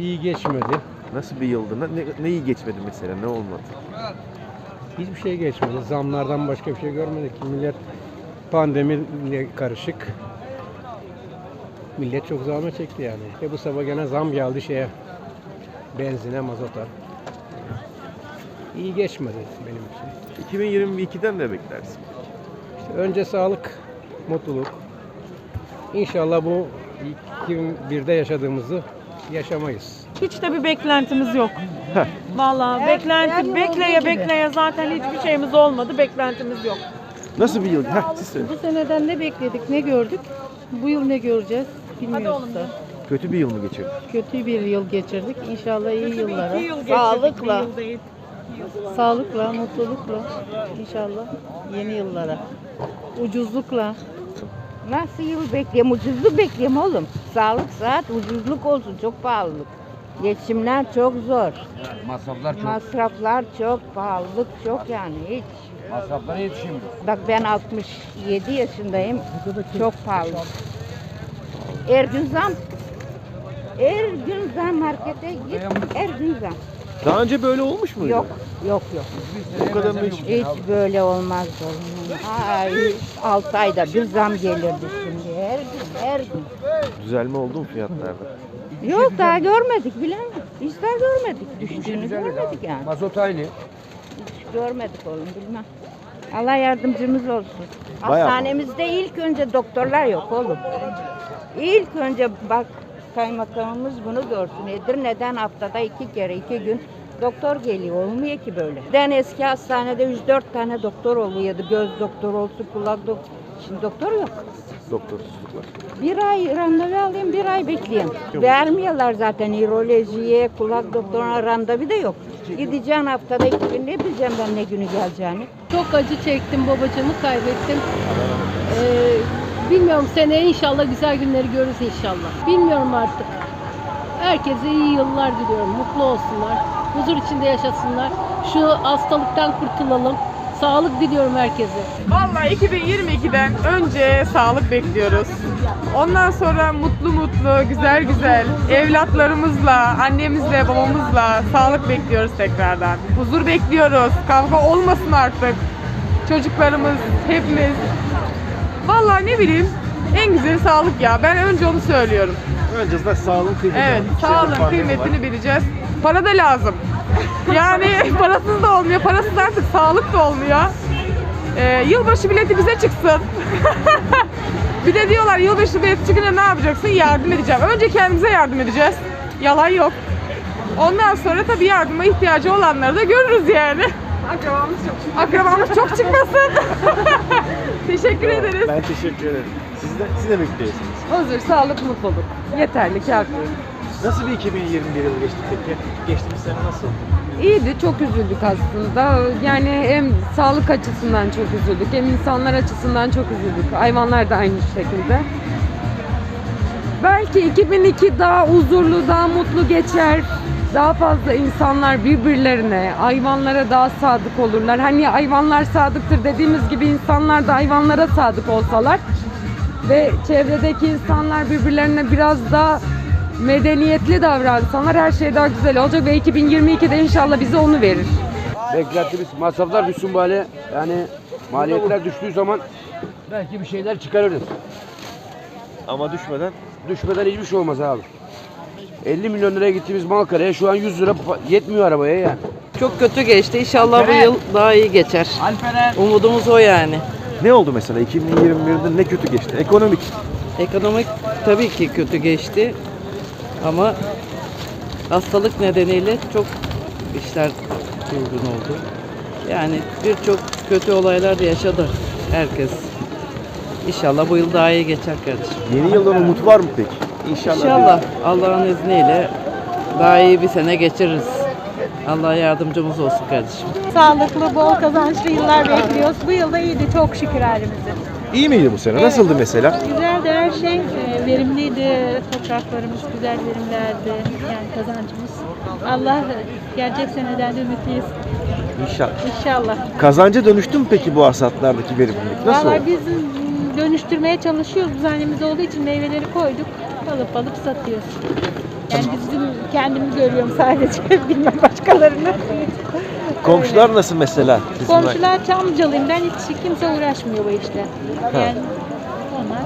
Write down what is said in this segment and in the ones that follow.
iyi geçmedi. Nasıl bir yıldı? Ne, ne- neyi geçmedi mesela? Ne olmadı? Hiçbir şey geçmedi. Zamlardan başka bir şey görmedik. Millet pandemiyle karışık. Millet çok zahmet çekti yani. E bu sabah gene zam geldi şeye. Benzine, mazota. İyi geçmedi benim için. 2022'den de beklersin. İşte önce sağlık, mutluluk. İnşallah bu 2001'de yaşadığımızı yaşamayız. Hiç de bir beklentimiz yok. Vallahi beklenti bekleye bekleye zaten hiçbir şeyimiz olmadı. Beklentimiz yok. Nasıl bir yıl? Heh, siz söyleyin. Bu seneden ne bekledik, ne gördük? Bu yıl ne göreceğiz bilmiyoruz da. Kötü bir yıl mı geçirdin? Kötü bir yıl geçirdik. İnşallah iyi yıllara. İki yıl geçirdik, Sağlıkla, yıl değil. sağlıkla, mutlulukla. İnşallah yeni yıllara. Ucuzlukla. Nasıl yıl bekleyeyim? Ucuzluk bekleyeyim oğlum. Sağlık saat ucuzluk olsun. Çok pahalılık. Geçimler çok zor. Masraflar çok. Masraflar çok, pahalılık çok yani hiç. Masraflara yetişemiyoruz. Bak ben 67 yaşındayım. Çok pahalı. Her gün zam. Her gün zam markete git. Her gün zam. Daha önce böyle olmuş muydu? Yok, yok, yok. Bu kadar mı hiç? Hiç böyle olmaz oğlum. Ay, 6 ayda bir zam gelirdi şimdi. Her gün, her gün. Düzelme oldu mu fiyatlarda? Yok daha görmedik bilen. Hiç daha görmedik. Düştüğünü görmedik yani. Mazot aynı. Hiç görmedik oğlum bilmem. Allah yardımcımız olsun. Bayağı Hastanemizde ilk önce doktorlar yok oğlum. İlk önce bak kaymakamımız bunu görsün. Edirne'den haftada iki kere iki gün doktor geliyor. Olmuyor ki böyle. Ben eski hastanede 3-4 tane doktor oluyordu. Göz doktoru olsun, kulak doktoru. Şimdi doktor yok. Doktorsuzluk var. Bir ay randevu alayım, bir ay bekleyeyim. Vermiyorlar zaten nörolojiye, kulak doktoruna randevu da yok. Gideceğim haftada iki gün, ne bileceğim ben ne günü geleceğini. Çok acı çektim, babacığımı kaybettim. Ee, bilmiyorum seneye inşallah güzel günleri görürüz inşallah. Bilmiyorum artık. Herkese iyi yıllar diliyorum. Mutlu olsunlar. Huzur içinde yaşasınlar. Şu hastalıktan kurtulalım. Sağlık diliyorum herkese. Vallahi 2022'den önce sağlık bekliyoruz. Ondan sonra mutlu mutlu, güzel güzel evlatlarımızla, annemizle, babamızla sağlık bekliyoruz tekrardan. Huzur bekliyoruz. Kavga olmasın artık. Çocuklarımız, hepimiz. Vallahi ne bileyim en güzeli sağlık ya. Ben önce onu söylüyorum. Önce de sağlığın kıymetini. Evet, senedir sağlığın kıymetini bileceğiz. Para da lazım. Yani parasız da olmuyor, parasız artık sağlık da olmuyor. Ee, yılbaşı bileti bize çıksın. bir de diyorlar yılbaşı bileti çıkınca ne yapacaksın? Yardım edeceğim. Önce kendimize yardım edeceğiz. Yalan yok. Ondan sonra tabii yardıma ihtiyacı olanları da görürüz yani. Akrabamız çok Akrabamız çok çıkmasın. Teşekkür ederiz. Ben teşekkür ederim. Siz de, siz de bekliyorsunuz. Huzur, sağlık, mutluluk. Yeterli, kafi. Nasıl bir 2021 yılı geçti peki? Geçtiğimiz sene nasıl? İyiydi, çok üzüldük aslında. Yani hem sağlık açısından çok üzüldük, hem insanlar açısından çok üzüldük. Hayvanlar da aynı şekilde. Belki 2002 daha huzurlu, daha mutlu geçer. Daha fazla insanlar birbirlerine, hayvanlara daha sadık olurlar. Hani hayvanlar sadıktır dediğimiz gibi insanlar da hayvanlara sadık olsalar ve çevredeki insanlar birbirlerine biraz daha medeniyetli davransalar her şey daha güzel olacak ve 2022'de inşallah bize onu verir. Beklentimiz masraflar düşsün böyle. Yani maliyetler düştüğü zaman belki bir şeyler çıkarırız. Ama düşmeden Düşmeden hiçbir şey olmaz abi. 50 milyon liraya gittiğimiz Malkara'ya şu an 100 lira yetmiyor arabaya ya. Çok kötü geçti. İnşallah bu yıl daha iyi geçer. Alperen. Umudumuz o yani. ne oldu mesela 2021'de ne kötü geçti? Ekonomik. Ekonomik tabii ki kötü geçti. Ama hastalık nedeniyle çok işler durgun oldu. Yani birçok kötü olaylar da yaşadı herkes. İnşallah bu yıl daha iyi geçer kardeşim. Yeni yıldan umut var mı peki? İnşallah. İnşallah Allah'ın izniyle daha iyi bir sene geçiririz. Allah yardımcımız olsun kardeşim. Sağlıklı, bol kazançlı yıllar bekliyoruz. Bu yılda iyiydi çok şükür halimize. İyi miydi bu sene? Nasıldı mesela? Güzeldi her şey, e, verimliydi. Topraklarımız güzel verimlerdi. Yani kazancımız. Allah gelecek seneden de ümitliyiz. İnşallah. İnşallah. Kazanca dönüştü mü peki bu hasatlardaki verimlilik? Nasıl Vallahi oldu? biz mm, dönüştürmeye çalışıyoruz. Biz annemiz olduğu için meyveleri koyduk. Alıp alıp satıyoruz. Yani bizim kendimi görüyorum sadece. Bilmem başkalarını. Komşular nasıl mesela? Bizim Komşular Çamlıcalıyım. Ben hiç kimse uğraşmıyor bu işte. Yani onlar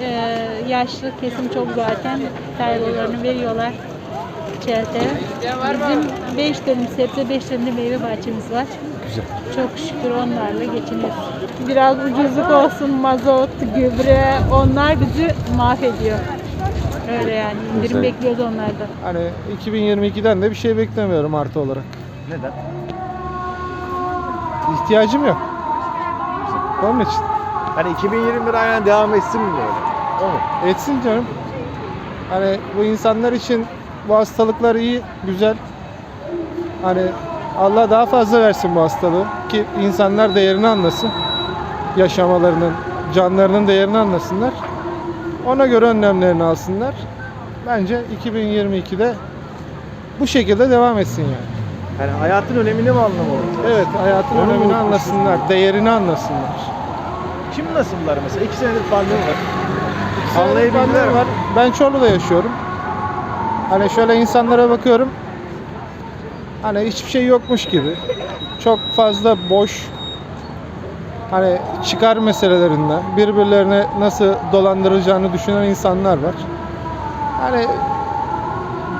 e, yaşlı kesim çok zaten. Tarlalarını veriyorlar çeltere. Bizim 5 dönüm sebze, 5 dönüm meyve bahçemiz var. Güzel. Çok şükür onlarla geçiniyoruz. Biraz ucuzluk olsun, mazot, gübre onlar bizi mahvediyor. Öyle yani indirim Güzel. bekliyoruz onlardan. Hani 2022'den de bir şey beklemiyorum artı olarak. Neden? İhtiyacım yok. Onun için. Hani 2021 aynen devam etsin mi böyle? O mu? Etsin canım. Hani bu insanlar için bu hastalıklar iyi, güzel. Hani Allah daha fazla versin bu hastalığı ki insanlar değerini anlasın. Yaşamalarının, canlarının değerini anlasınlar. Ona göre önlemlerini alsınlar. Bence 2022'de bu şekilde devam etsin yani. Yani hayatın önemini mi anlamalı? Evet, hayatın Onu önemini anlasınlar, değerini anlasınlar. Şimdi nasıllar mesela? 2 senedir pandemi var. Pandemi mi? var. Ben Çorlu'da yaşıyorum. Hani şöyle insanlara bakıyorum. Hani hiçbir şey yokmuş gibi. Çok fazla boş. Hani çıkar meselelerinden birbirlerine nasıl dolandırılacağını düşünen insanlar var. Hani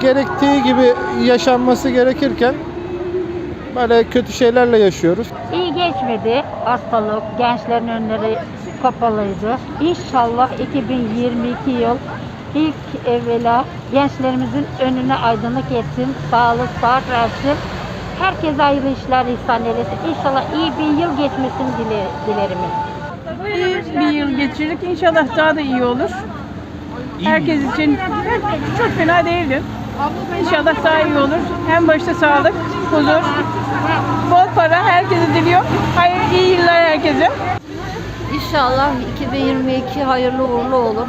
gerektiği gibi yaşanması gerekirken böyle kötü şeylerle yaşıyoruz. İyi geçmedi hastalık. Gençlerin önleri kapalıydı. İnşallah 2022 yıl ilk evvela gençlerimizin önüne aydınlık etsin. Sağlık, sıhhat versin. Herkese hayırlı işler ihsan eylesin. İnşallah iyi bir yıl geçmesini dile, dilerim. İyi bir yıl geçirdik. İnşallah daha da iyi olur. Herkes için çok fena değildi. İnşallah daha iyi olur. En başta sağlık, huzur, bol para herkese diliyor. Hayır, iyi yıllar herkese. İnşallah 2022 hayırlı uğurlu olur.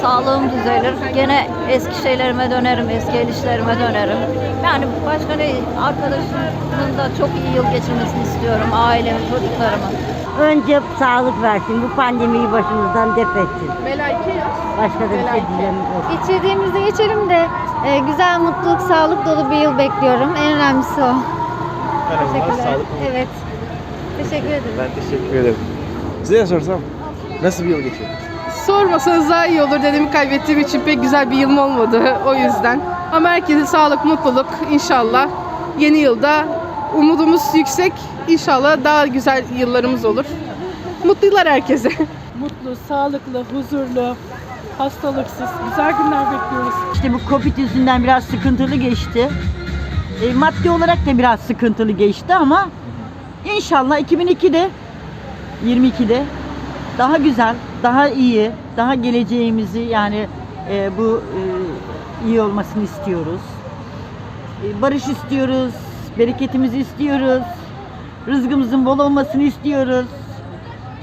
Sağlığım düzelir. Gene eski şeylerime dönerim, eski el işlerime dönerim. Yani başka ne arkadaşımın da çok iyi yıl geçirmesini istiyorum. Ailemin, çocuklarımın. Önce sağlık versin. Bu pandemiyi başımızdan def etsin. Başka da bir şey dilemiyorum. Geçirdiğimizde geçelim de e, güzel, mutluluk, sağlık dolu bir yıl bekliyorum. En önemlisi o. Merhabalar, sağlık. Evet. Teşekkür ederim. Ben teşekkür ederim. Size sorsam, nasıl bir yıl geçirdiniz? Sormasanız daha iyi olur dedemi kaybettiğim için pek güzel bir yılım olmadı o yüzden. Ama herkese sağlık, mutluluk inşallah. Yeni yılda umudumuz yüksek. İnşallah daha güzel yıllarımız olur. Mutlu yıllar herkese. Mutlu, sağlıklı, huzurlu, hastalıksız, güzel günler bekliyoruz. İşte bu Covid yüzünden biraz sıkıntılı geçti. E, maddi olarak da biraz sıkıntılı geçti ama inşallah 2002'de 22'de daha güzel, daha iyi, daha geleceğimizi yani e, bu e, iyi olmasını istiyoruz. E, barış istiyoruz, bereketimizi istiyoruz. Rızkımızın bol olmasını istiyoruz.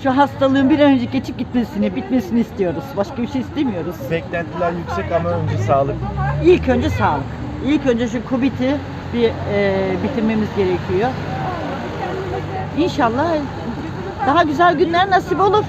Şu hastalığın bir an önce geçip gitmesini, bitmesini istiyoruz. Başka bir şey istemiyoruz. Beklentiler yüksek ama önce sağlık. İlk önce sağlık. İlk önce şu Covid'i bir e, bitirmemiz gerekiyor. İnşallah daha güzel günler nasip olur.